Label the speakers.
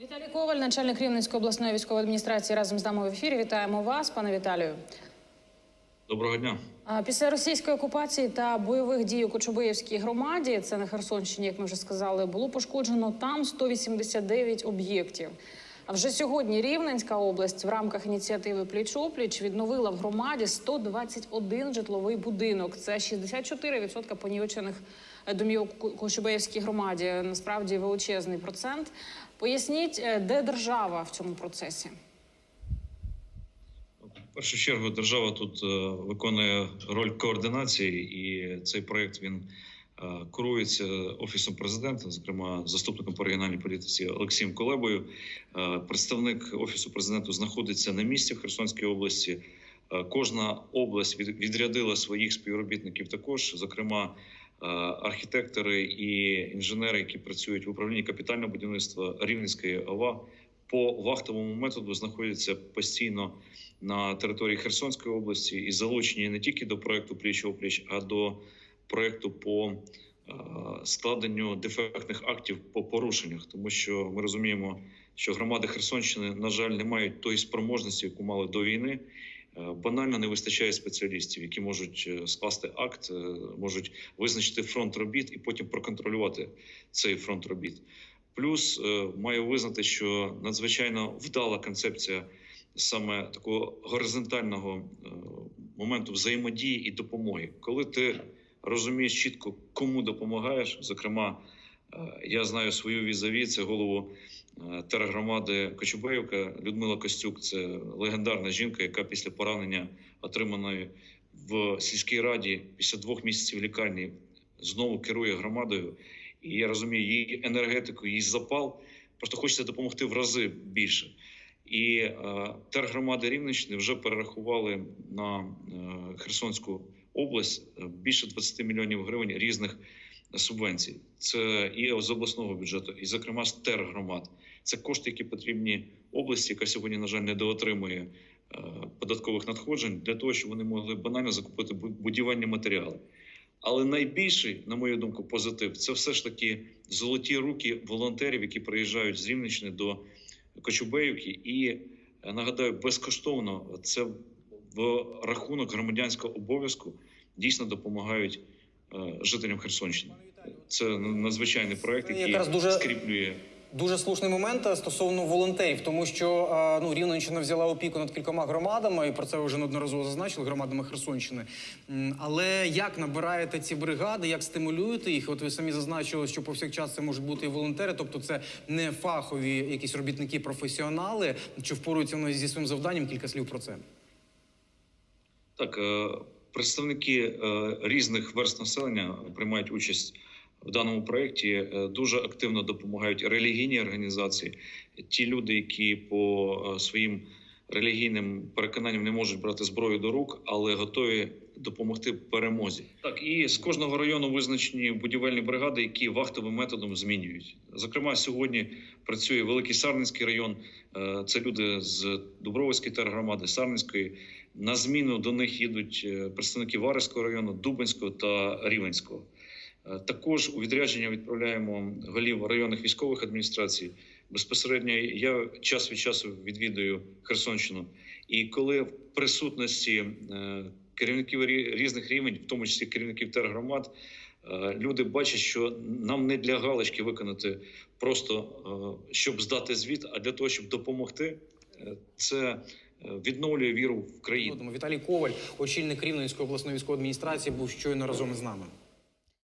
Speaker 1: Віталій Коваль, начальник Рівненської обласної військової адміністрації, разом з нами в ефірі. Вітаємо вас, пане Віталію.
Speaker 2: Доброго дня.
Speaker 1: Після російської окупації та бойових дій у Кочубиївській громаді, це на Херсонщині, як ми вже сказали, було пошкоджено там 189 об'єктів. А вже сьогодні Рівненська область в рамках ініціативи Пліч-опліч відновила в громаді 121 житловий будинок. Це 64% понівечених домів у Кочубиївській громаді. Насправді величезний процент. Поясніть, е, де держава в цьому процесі?
Speaker 2: В першу чергу держава тут е, виконує роль координації, і цей проект він е, курується офісом президента, зокрема заступником по регіональній політиці Олексієм Колебою. Представник офісу президента знаходиться на місці в Херсонській області. Кожна область від- відрядила своїх співробітників також, зокрема. Е, Архітектори і інженери, які працюють в управлінні капітального будівництва Рівненської ОВА, по вахтовому методу знаходяться постійно на території Херсонської області і залучені не тільки до проекту пліч опліч, а до проекту по е, складенню дефектних актів по порушеннях, тому що ми розуміємо, що громади Херсонщини, на жаль, не мають тої спроможності, яку мали до війни. Е, Банально не вистачає спеціалістів, які можуть е, скласти акт, е, можуть визначити фронт робіт і потім проконтролювати цей фронт робіт. Плюс маю визнати, що надзвичайно вдала концепція саме такого горизонтального моменту взаємодії і допомоги, коли ти розумієш чітко, кому допомагаєш. Зокрема, я знаю свою візаві, це голову е, тергромади Кочубеївка Людмила Костюк. Це легендарна жінка, яка після поранення, отриманої в сільській раді після двох місяців лікарні, знову керує громадою. І я розумію її енергетику, її запал. Просто хочеться допомогти в рази більше. І е, тергромади Рівненщини вже перерахували на е, Херсонську область е, більше 20 мільйонів гривень різних субвенцій. Це і з обласного бюджету, і зокрема з тергромад. Це кошти, які потрібні області, яка сьогодні, на жаль, не доотримує е, податкових надходжень для того, щоб вони могли банально закупити будівельні матеріали. Але найбільший, на мою думку, позитив це все ж таки золоті руки волонтерів, які приїжджають з Рівненщини до Кочубеївки, і е, нагадаю, безкоштовно це в рахунок громадянського обов'язку дійсно допомагають жителям Херсонщини. Це надзвичайний проект, який
Speaker 3: дуже-
Speaker 2: скріплює
Speaker 3: Дуже слушний момент е, стосовно волонтерів, тому що е, ну Рівненщина взяла опіку над кількома громадами, і про це вже неодноразово зазначили громадами Херсонщини. Але як набираєте ці бригади, як стимулюєте їх? От ви самі зазначили, що повсякчас це можуть бути і волонтери, тобто це не фахові якісь робітники, професіонали. Чи впоруються вони зі своїм завданням? Кілька слів про це.
Speaker 2: Так, е, представники е, різних верст населення приймають участь в даному проєкті. Е, Дуже активно допомагають релігійні організації. Ті люди, які по е, своїм релігійним переконанням не можуть брати зброю до рук, але готові допомогти перемозі. Так і з кожного району визначені будівельні бригади, які вахтовим методом змінюють. Зокрема, сьогодні працює Великий Сарненський район. Е, Це люди з Дубровицької тергромади, Сарненської. На зміну до них їдуть е, представники Вареського району, Дубинського та Рівенського. Е, Також у відрядження відправляємо голів районних військових адміністрацій. Безпосередньо я час від часу відвідую Херсонщину. І коли в присутності керівників рі- різних рівень, в тому числі керівників тергромад, е, люди бачать, що нам не для галочки виконати просто е, щоб здати звіт, а для того, щоб допомогти. Е, Це відновлює віру в країну.
Speaker 3: Віталій Коваль, очільник Рівненської обласної військової адміністрації, був щойно разом із нами.